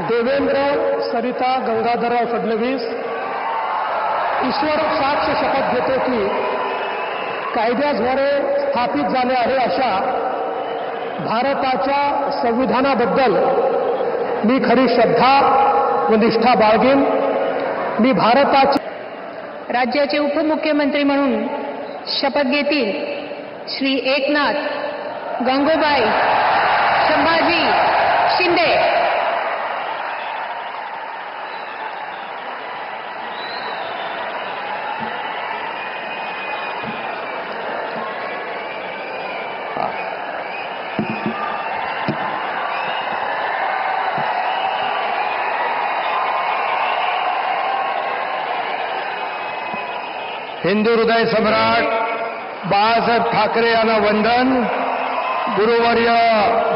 देवेंद्र सरिता गंगाधरराव फडणवीस. ईश्वर साक्ष शपथ घेतो की कायद्याद्वारे स्थापित झाले आहे अशा भारताच्या संविधानाबद्दल मी खरी श्रद्धा व निष्ठा बाळगेन. मी भारताचे राज्याचे उपमुख्यमंत्री म्हणून शपथ घेतील श्री एकनाथ गंगोबाई संभाजी शिंदे हिंदू हृदय सम्राट बाळासाहेब ठाकरे यांना वंदन. गुरुवर्य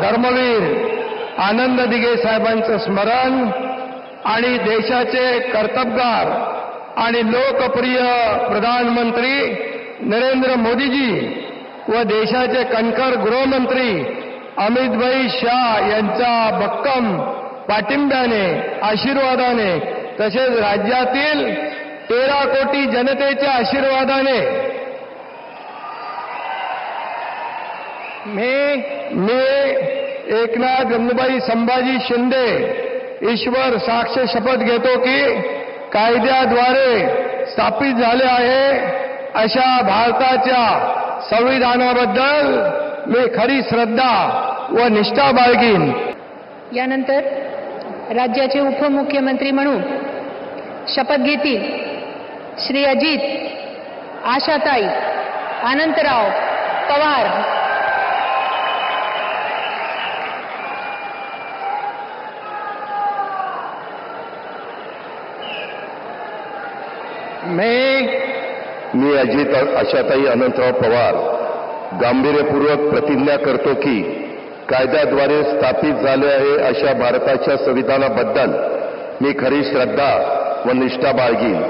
धर्मवीर आनंद दिघे साहेबांचं स्मरण आणि देशाचे कर्तबगार आणि लोकप्रिय प्रधानमंत्री नरेंद्र मोदीजी व देशाचे कणखर गृहमंत्री अमितभाई शाह यांच्या भक्कम पाठिंब्याने आशीर्वादाने तसेच राज्यातील तेरा कोटी जनतेच्या आशीर्वादाने. मी मी एकनाथ गंगूबाई संभाजी शिंदे ईश्वर साक्ष शपथ घेतो की कायद्याद्वारे स्थापित झाले आहे अशा भारताच्या संविधानाबद्दल मी खरी श्रद्धा व निष्ठा बाळगीन. यानंतर राज्याचे उपमुख्यमंत्री म्हणून शपथ घेतील श्री अजित आशाताई अनंतराव पवार. मी मी अजित आशाताई अनंतराव पवार गांभीर्यपूर्वक प्रतिज्ञा करतो की कायद्याद्वारे स्थापित झाले आहे अशा भारताच्या संविधानाबद्दल मी खरी श्रद्धा व निष्ठा बाळगीन.